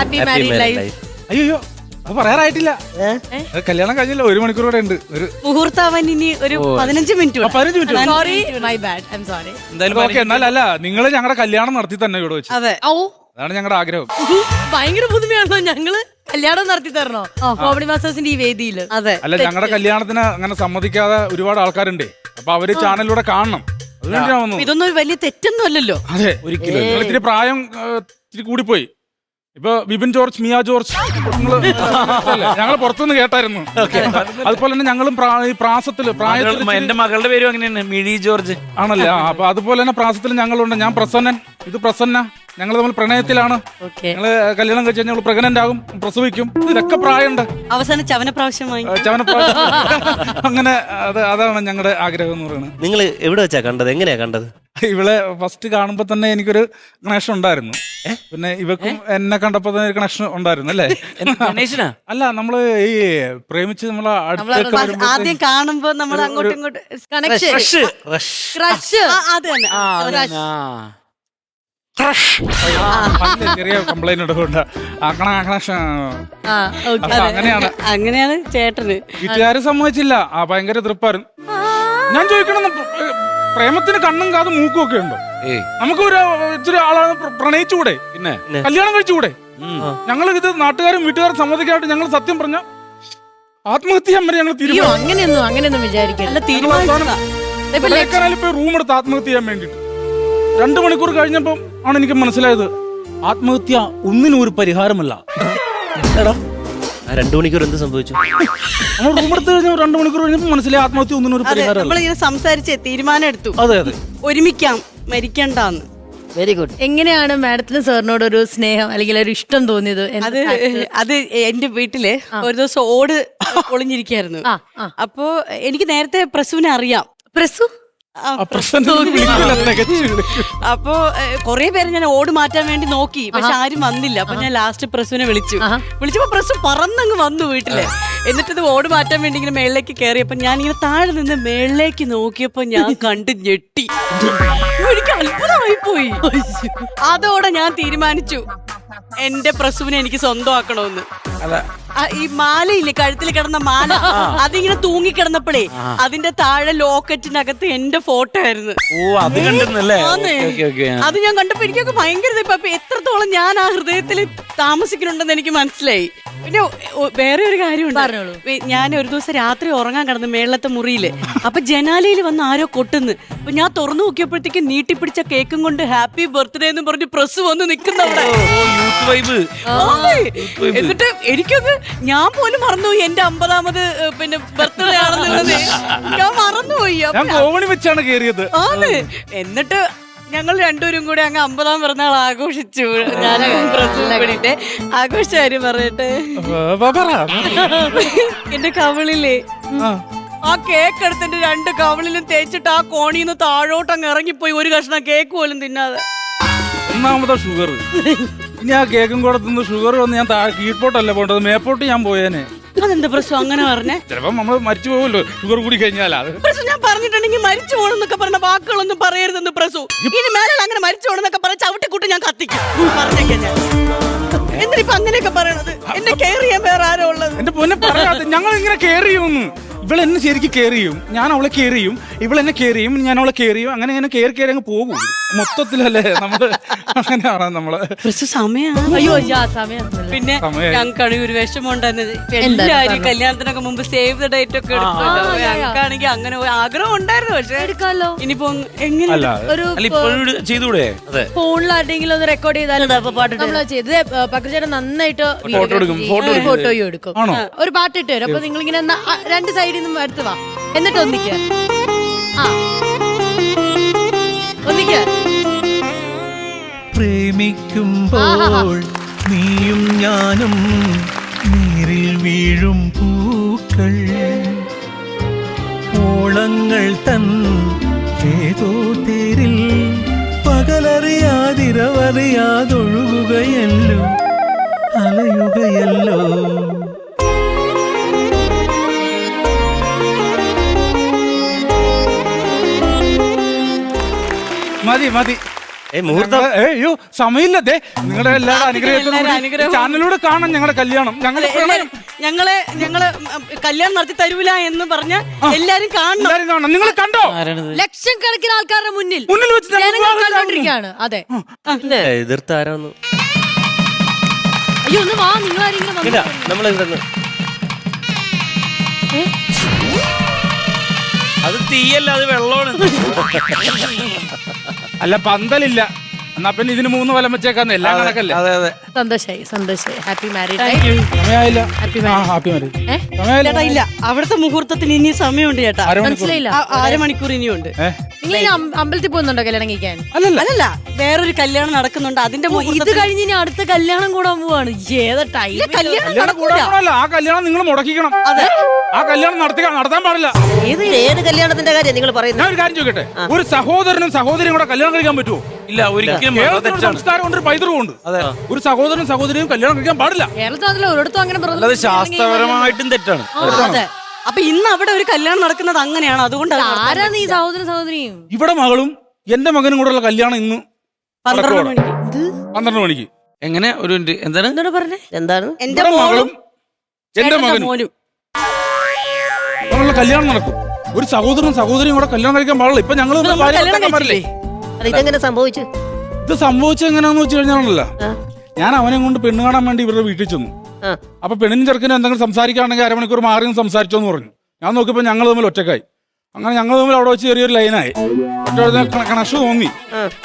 Happy married life അയ്യോ അത് പറയാറായിട്ടില്ല. അത് കല്യാണം കഴിഞ്ഞില്ല ഒരു മണിക്കൂർ കൂടെ ഉണ്ട്. ഒരു മുഹൂർത്താവാൻ ഇനി ഒരു പതിനഞ്ച് മിനിറ്റ് പതിനഞ്ച് minute sorry my bad I'm sorry എന്തായാലും ഓക്കെ എന്നാൽ അല്ല നിങ്ങൾ ഞങ്ങളുടെ കല്യാണം നടത്തി തന്നെ ഇവിടെ വെച്ച്. അതെ. ഓ അതാണ് ഞങ്ങളുടെ ആഗ്രഹം. ഭയങ്കര പുതുമയാണോ ഞങ്ങൾ കല്യാണം നടത്തി തരണോ? കോമഡി മാസ്റ്റേഴ്സിന്റെ ഈ വേദിയിൽ. അതെ. അല്ല ഞങ്ങളുടെ കല്യാണത്തിന് അങ്ങനെ സമ്മതിക്കാതെ ഒരുപാട് ആൾക്കാരുണ്ട്. അപ്പൊ അവർ ചാനലിലൂടെ കാണണം. ഇതൊന്നും വലിയ തെറ്റൊന്നും അല്ലല്ലോ. അതെ. ഒരിക്കലും പ്രായം ഇത്തിരി കൂടിപ്പോയി. ഇപ്പൊ വിപിൻ ജോർജ് മിയ ജോർജ്. ഞങ്ങൾ പുറത്തുനിന്ന് കേട്ടായിരുന്നു. അതുപോലെ തന്നെ ഞങ്ങളും ഈ പ്രായത്തിൽ മകൾ- എന്റെ മകളുടെ പേരും അങ്ങനെയാണ് മിഴി ജോർജ്. ആണല്ലേ? അപ്പൊ അതുപോലെ തന്നെ പ്രാസത്തിൽ ഞങ്ങളുണ്ട്. ഞാൻ പ്രസന്നൻ. ഇത് പ്രസന്ന. ഞങ്ങൾ തമ്മിൽ പ്രണയത്തിലാണ്. ഞങ്ങൾ കല്യാണം കഴിച്ച് ഞങ്ങൾ പ്രഗ്നന്റ് ആകും. പ്രസവിക്കും. ഇതൊക്കെ പ്രായമുണ്ട്. അവസാനം ചവന പ്രാവശ്യമായി ആ, ചവനപ്രായം അങ്ങനെ അത് അതാണ് ഞങ്ങളുടെ ആഗ്രഹം എന്ന് പറയുന്നത്. നിങ്ങൾ എവിടെ വെച്ചാ കണ്ടത്? എങ്ങനെയാ കണ്ടത്? ഇവളെ ഫസ്റ്റ് കാണുമ്പോ തന്നെ എനിക്കൊരു കണക്ഷൻ ഉണ്ടായിരുന്നു. പിന്നെ ഇവക്കും എന്നെ കണ്ടപ്പോ തന്നെ ഒരു കണക്ഷൻ ഉണ്ടായിരുന്നു അല്ലേ? ഗണേശനാ അല്ല നമ്മൾ ഈ പ്രേമിച്ച് നമ്മളെ അടുത്തേക്ക് ഫ- വരുമ്പോഴത്തേക്ക് ആദ്യം കാണുമ്പോ നമ്മൾ അങ്ങോട്ടും ഇങ്ങോട്ടും കണക്ഷൻ റഷ് റഷ് ക്രഷ് അത് തന്നെ. ആ. പല്ല് ചെറിയ കംപ്ലൈന്റ് ഉണ്ട് കണക്ഷൻ ആ ഓക്കെ. അപ്പൊ അങ്ങനെയാണ്. അങ്ങനെയാണ് ചേട്ടന്. വീട്ടുകാര് സമ്മതിച്ചില്ല. ആ ഭയങ്കര തൃപ്പായിരുന്നു. ഞാൻ ചോദിക്കണം പ്രേമത്തിന് കണ്ണും കാതും മൂക്കും ഒക്കെ ഉണ്ടോ? നമുക്ക് ഒരു ഇച്ചിരി ആളാണ് പ്ര- പ്രണയിച്ചുകൂടെ? പിന്നെ? കല്യാണം കഴിച്ചുകൂടെ. ഞങ്ങൾ ഇത് നാട്ടുകാരും വീട്ടുകാരും സമ്മതിക്കാനായിട്ട് ഞങ്ങൾ സത്യം പറഞ്ഞ ആത്മഹത്യ വരെ ഞങ്ങൾ തീരുമാനം അങ്ങനെയൊന്നും അങ്ങനെയൊന്നും പോയി റൂം എടുത്ത് ആത്മഹത്യ ചെയ്യാൻ വേണ്ടിട്ട് രണ്ടു മണിക്കൂർ കഴിഞ്ഞപ്പം ആണ് എനിക്ക് മനസ്സിലായത് ആത്മഹത്യ ഒന്നിനും ഒരു പരിഹാരമല്ല. എടാ ആ രണ്ടു മണിക്കൂർ എന്ത് സംഭവിച്ചു? നമ്മൾ റൂം എടുത്ത് കഴിഞ്ഞ രണ്ടു മണിക്കൂർ കഴിഞ്ഞപ്പോൾ മനസ്സിലായി ആത്മഹത്യ ഒന്നിനും ഒരു അതെ നമ്മളിങ്ങനെ സംസാരിച്ച് തീരുമാനം എടുത്തു അതെ അതെ. ഒരുമിക്കാം മരിക്കണ്ടാന്ന്. വെരി ഗുഡ് എങ്ങനെയാണ് മാഡത്തിന് സാറിനോട് ഒരു സ്നേഹം അല്ലെങ്കിൽ ഒരു ഇഷ്ടം തോന്നിയത്? എന്ത് അത്? അത് എന്റെ വീട്ടിൽ ഒരു ദിവസം ഓട് പൊളിഞ്ഞിരിക്കായിരുന്നു. ആ ആ. അപ്പോ എനിക്ക് നേരത്തെ പ്രസുവിനെ അറിയാം. പ്രസു? അപ്പോ കൊറേ പേര് ഞാൻ ഓട് മാറ്റാൻ വേണ്ടി നോക്കി. പക്ഷെ ആരും വന്നില്ല. അപ്പൊ ഞാൻ ലാസ്റ്റ് പ്രസുവിനെ വിളിച്ചു. വിളിച്ചപ്പോ പ്രസു പറന്നങ്ങ് വന്നു വീട്ടിൽ. എന്നിട്ട് ഇത് ഓട് മാറ്റാൻ വേണ്ടി ഇങ്ങനെ മേളിലേക്ക് കയറിയപ്പോ ഞാൻ ഇങ്ങനെ താഴെ നിന്ന് മേളിലേക്ക് നോക്കിയപ്പോ ഞാൻ കണ്ട് ഞെട്ടി. എനിക്ക് അത്ഭുതമായി പോയി. അതോടെ ഞാൻ തീരുമാനിച്ചു. എന്റെ പ്രസുവിനെ എനിക്ക് സ്വന്തമാക്കണമെന്ന് ഈ മാലയില്ലേ കഴുത്തിൽ കിടന്ന മാല? അതിങ്ങനെ തൂങ്ങിക്കിടന്നപ്പോഴേ അതിന്റെ താഴെ ലോക്കറ്റിനകത്ത് എന്റെ ഫോട്ടോ ആയിരുന്നു. ഓ അത് കണ്ടെന്നല്ലേ ആന്നേ. ഓക്കെ ഓക്കെ അത് ഞാൻ കണ്ടപ്പോ എനിക്കൊക്കെ ഭയങ്കര ഇതായി. എത്രത്തോളം ഞാൻ ആ ഹൃദയത്തിൽ താമസിക്കുന്നുണ്ടെന്ന് എനിക്ക് മനസ്സിലായി. പിന്നെ ഒ- വേറെ ഒരു കാര്യമുണ്ട്. വേ- ഞാൻ ഒരു ദിവസം രാത്രി ഉറങ്ങാൻ കിടന്നു മേളത്തെ മുറിയിൽ. അപ്പൊ ജനാലയിൽ വന്ന് ആരോ കൊട്ടുന്നു. അപ്പൊ ഞാൻ തുറന്നു നോക്കിയപ്പോഴത്തേക്ക് നീട്ടിപ്പിടിച്ച കേക്കും കൊണ്ട് ഹാപ്പി ബർത്ത്ഡേ എന്ന് പറഞ്ഞ് പ്രസ് വന്ന് നിൽക്കുന്നവിടെ. ഓ യൂത്ത് വൈബ്. എന്നിട്ട് എനിക്കൊന്ന് ഞാൻ പോലും മറന്നുപോയി എന്റെ അമ്പതാമത് പിന്നെ ബർത്ത്ഡേ ആണെന്നുള്ളത്. ഞാൻ മറന്നുപോയി ഞാൻ വെച്ചാണ് കേറിയത്. ആണ്. എന്നിട്ട് ഞങ്ങൾ രണ്ടുപേരും കൂടി അങ്ങ് അമ്പതാം പിറന്നാൾ ആഘോഷിച്ചു. ഞാൻ വേണ്ടിട്ട് ആഘോഷിച്ച കാര്യം പറയട്ടെ. എന്റെ കവിളില്ലേ ആ. കേക്ക് എടുത്തിട്ട് രണ്ട് കവിളിലും തേച്ചിട്ട് ആ കോണിന്ന് നിന്ന് താഴോട്ടങ്ങ് ഇറങ്ങിപ്പോയി. ഒരു കഷ്ണം കേക്ക് പോലും തിന്നാതെ. ഒന്നാമത്തെ ഷുഗർ ഇനി ആ കേക്കും കൂടെ തിന്ന് ഷുഗർ വന്ന് ഞാൻ താഴെ കീഴ്പോട്ടല്ല പോണ്ടത് മേപ്പോട്ട് ഞാൻ പോയേനെ. അതെന്താ പ്രശ്നം? അങ്ങനെ പറഞ്ഞേ? ചിലപ്പോ നമ്മൾ മരിച്ചു പോകുമല്ലോ. ഷുഗർ കൂടി കഴിഞ്ഞാൽ അത്. പ്രസു ഞാൻ പറഞ്ഞിട്ടുണ്ടെങ്കിൽ മരിച്ചു പറഞ്ഞ വാക്കുകളൊന്നും പറയരുതെന്ന് പ്രസു. ഇനി മേലെ അങ്ങനെ മരിച്ചു പോണെന്നൊക്കെ പറഞ്ഞ ചവിട്ടിക്കൂട്ട് ഞാൻ കത്തിക്കും. പറഞ്ഞേക്കാം ഞാൻ. എന്തിനിപ്പൊ അങ്ങനെയൊക്കെ പറയണത്? എന്നെ കെയർ ചെയ്യാൻ വേറെ ആരോ ഉള്ളത്. എന്റെ പൊന്നെ പറയാതെ ഞങ്ങൾ ഇങ്ങനെ കെയർ ചെയ്യുമെന്ന് ഇവൾ എന്നെ ശരിക്കും കെയർ ചെയ്യും. ഞാൻ അവളെ കെയർ ചെയ്യും. ഇവൾ എന്നെ കെയർ ചെയ്യും. ഞാൻ അവളെ കെയർ ചെയ്യും. അങ്ങനെ ഇങ്ങനെ കെയർ കെയർ അങ്ങ് പോകും. മൊത്തത്തിലല്ലേ നമ്മൾ അങ്ങനെയാണ് നമ്മൾ? കുറച്ച് സമയമാണ് അയ്യോ സമയം പിന്നെ സമയായി. ഞങ്ങൾക്കാണെങ്കിൽ ഒരു വിഷമം ഉണ്ടായിരുന്നത്. എല്ലാരും കല്യാണത്തിനൊക്കെ മുമ്പ് സേവ് ദ ഡേറ്റ് ഒക്കെ ആണെങ്കിൽ ഞങ്ങൾക്കാണെങ്കിൽ അങ്ങനെ ഒരു ആഗ്രഹം ഉണ്ടായിരുന്നു. പക്ഷെ എടുക്കാമല്ലോ ഇനിയിപ്പോ എങ്ങനെ അല്ല. ഒരു അല്ല ഇപ്പോഴും ചെയ്തുകൂടെ? അതെ. ഫോണിൽ ആരുടെങ്കിലും ഒന്ന് റെക്കോർഡ് ചെയ്താൽ നമ്മൾ ചെയ്ത് പക്രചേട്ടൻ നന്നായിട്ട് ഫോട്ടോ എടുക്കും, photo എടുക്കും. ഫോട്ടോയും എടുക്കും. ആണോ? ഒരു പാട്ടിട്ട് വരും. അപ്പൊ നിങ്ങൾ ഇങ്ങനെ രണ്ട് സൈഡിൽ നിന്നും അടുത്ത് വാ. എന്നിട്ട് ഒന്നിക്ക. ആ. ഒന്നിക്ക. പ്രേമിക്കുമ്പോൾ നീയും ഞാനും നീരിൽ വീഴും പൂക്കൾ. ഓളങ്ങൾ തൻ ഏതോ തേരിൽ പകലറിയാതിരവറിയാതൊഴുകുകയല്ലോ അലയുകയല്ലോ. മതി മതി. ഏ മുഹൂർത്തം? അയ്യോ സമയമില്ല ദേ. നിങ്ങളുടെ എല്ലാവരുടെ അനുഗ്രഹത്തോടു കൂടി ചാനലിലൂടെ കാണാം ഞങ്ങളുടെ കല്യാണം. ഞങ്ങൾ ഞങ്ങളെ ഞങ്ങൾ കല്യാണം നടത്തി തരൂല എന്ന് പറഞ്ഞ എല്ലാരും കാണണം. നിങ്ങൾ കണ്ടോ? ലക്ഷം കണക്കിന് ആൾക്കാരുടെ മുന്നിൽ മുന്നിൽ വെച്ച് അതെ. എതിർത്ത് ആരാന്ന്? അയ്യോ ഒന്ന് വാ നിങ്ങൾ ആരെങ്കിലും ഇല്ല വന്നു നമ്മൾ ഇവിടെ അത് തീയല്ല അത് വെള്ളമാണ്. അല്ല പന്തലില്ല. എന്നാ പിന്നെ ഇതിന് മൂന്ന് വലം വെച്ചേക്കാന്ന് എല്ലാം കണക്കല്ലേ? അതെ അതെ. സന്തോഷായി സന്തോഷായി. ഹാപ്പി മാരീഡ് സമയമായില്ല. ഹാപ്പി ആ ഹാപ്പി? ചേട്ടാ ഇല്ല. അവിടുത്തെ മുഹൂർത്തത്തിന് ഇനി സമയമുണ്ട് ചേട്ടാ. മനസ്സിലായില്ല. ആ, അരമണിക്കൂർ ഇനിയുണ്ട്. നിങ്ങൾ ഇനി അമ്പ- അമ്പലത്തിൽ പോകുന്നുണ്ടോ കല്യാണം കഴിക്കാൻ? അല്ലല്ല. അല്ലല്ല. വേറൊരു കല്യാണം നടക്കുന്നുണ്ട്. അതിന്റെ ഇത് മുഹൂർത്തത്തിന് കഴിഞ്ഞ് ഇനി അടുത്ത കല്യാണം കൂടാൻ പോവാണ്. ഏതാ ടൈം കല്യാണം കല്യാണം നടക്കൂല. കൂടാണല്ലോ ആ കല്യാണം നിങ്ങൾ മുടക്കിക്കണം. അതെ. ആ കല്യാണം നടത്തി നടത്താൻ പാടില്ല. ഏത് ഏത് കല്യാണത്തിന്റെ കാര്യം നിങ്ങൾ പറയുന്നത്? ഞാൻ ഒരു കാര്യം ചോദിക്കട്ടെ? ഒരു സഹോദരനും സഹോദരിയും കൂടെ കല്യാണം കഴിക്കാൻ പറ്റുമോ ഇല്ല ഒരിക്കലും കേരളത്തിൽ ഒരു സംസ്കാരം ഉണ്ട് ഒരു പൈതൃകം ഉണ്ട്. ഒരു സഹോദരനും സഹോദരിയും കല്യാണം കഴിക്കാൻ പാടില്ല. കേരളത്തിൽ അതിൽ ഒരിടത്തും അങ്ങനെ കഴിക്കാൻ ശാസ്ത്രപരമായിട്ടും തെറ്റാണ്. അതെ. അപ്പൊ ഇന്ന് അവിടെ ഒരു കല്യാണം നടക്കുന്നത് അങ്ങനെയാണ്. അതുകൊണ്ട് അത് നടത്താൻ ആരാ നീ സഹോദര സഹോദരിയും? ഇവിടെ മകളും എന്റെ മകനും കൂടെ ഉള്ള കല്യാണം ഇന്ന് പന്ത്രണ്ട്. മണിക്ക്. പന്ത്രണ്ട് മണിക്ക്. എങ്ങനെ? ഒരു മിനിറ്റ്. എന്താണ്? എന്നോട് പറഞ്ഞേ? എന്താണ്? എന്റെ ഇവിടെ മോളും മകളും എന്റെ ചേട്ടന്റെ മകനും മോനും. അവരുടെ കല്യാണം നടക്കും. ഒരു സഹോദരനും സഹോദരിയും കൂടെ കല്യാണം കഴിക്കാൻ പാടില്ല. ഇപ്പൊ ഞങ്ങൾ കല്യാണം കഴിച്ചില്ലേ? അല്ല ഇതെങ്ങനെ സംഭവിച്ചു? ഇത് സംഭവിച്ചത് എങ്ങനെയാന്ന് വെച്ച് കഴിഞ്ഞാണല്ലോ ഞാൻ അവനെ കൊണ്ട് പെണ്ണ് കാണാൻ വേണ്ടി ഇവരുടെ വീട്ടിൽ ചെന്നു. ആ. അപ്പൊ പെണ്ണിനും ചെറുക്കനും എന്തെങ്കിലും സംസാരിക്കുകയാണെങ്കിൽ അരമണിക്കൂർ മാറി നിന്ന് സംസാരിച്ചോന്ന് പറഞ്ഞു. ഞാൻ നോക്കിയപ്പോൾ ഞങ്ങൾ തമ്മിൽ ഒറ്റക്കായി അങ്ങനെ ഞങ്ങൾ തമ്മിൽ അവിടെ വെച്ച് ചെറിയൊരു ലൈനായി. കണക്ഷൻ തോന്നി.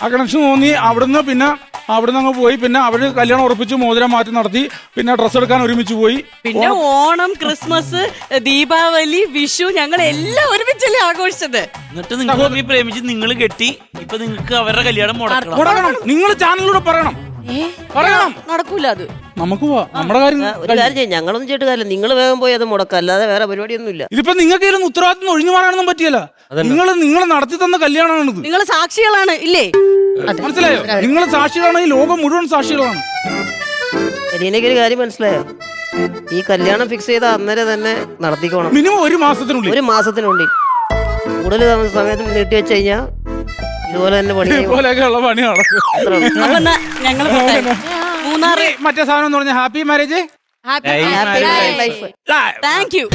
ആ കണക്ഷൻ തോന്നി അവിടുന്ന് പിന്നെ അവിടുന്ന് അങ്ങ് പോയി. പിന്നെ അവർ കല്യാണം ഉറപ്പിച്ച് മോതിരം മാറ്റി നടത്തി പിന്നെ ഡ്രസ്സ് എടുക്കാൻ ഒരുമിച്ച് പോയി. പിന്നെ ഓണം ക്രിസ്മസ് ദീപാവലി വിഷു ഞങ്ങൾ എല്ലാം ഒരുമിച്ചല്ലേ ആഘോഷിച്ചത്. എന്നിട്ട് നിങ്ങൾ പ്രേമിച്ച് നിങ്ങൾ കെട്ടി ഇപ്പൊ നിങ്ങൾക്ക് അവരുടെ കല്യാണം മുടക്കണം. നിങ്ങൾ ചാനലിലൂടെ പറയണം. പറയണം. നടക്കൂല അത്. നമുക്ക് പോവാം. നമ്മുടെ കാര്യം ഒരു കാര്യം ചെയ്യും. ഞങ്ങളൊന്നും ചെയ്തിട്ട് കാര്യമില്ല. നിങ്ങൾ വേഗം പോയി അത് മുടക്കാം. അല്ലാതെ വേറെ പരിപാടിയൊന്നും ഇല്ല ഇതിപ്പോ നിങ്ങൾക്ക് ഇതിന് ഉത്തരവാദിത്തം ഒഴിഞ്ഞു മാറാനൊന്നും പറ്റിയല്ല. നിങ്ങൾ നിങ്ങൾ നടത്തി തന്ന കല്യാണമാണിത്. നിങ്ങൾ സാക്ഷികളാണ് ഇല്ലേ? മനസ്സിലായോ? നിങ്ങൾ സാക്ഷികളാണ്. ഈ ലോകം മുഴുവൻ സാക്ഷികളാണ്. എനിക്കൊരു കാര്യം മനസ്സിലായോ? ഈ കല്യാണം ഫിക്സ് ചെയ്ത അന്നേരം തന്നെ നടത്തിക്കോണം. മിനിമം ഒരു മാസത്തിനുള്ളിൽ. ഒരു മാസത്തിനുള്ളിൽ. കൂടുതൽ സമയത്ത് നീട്ടി വെച്ച് കഴിഞ്ഞാൽ ഇതുപോലെ തന്നെ പണി ചെയ്യും. ഇതുപോലെയൊക്കെയുള്ള പണിയാണ്? അപ്പൊ എന്നാ ഞങ്ങൾ പോട്ടെ. മൂന്നാറ്. മറ്റേ സാധനം എന്ന് പറഞ്ഞ happy marriage? Happy Happy married life. Thank you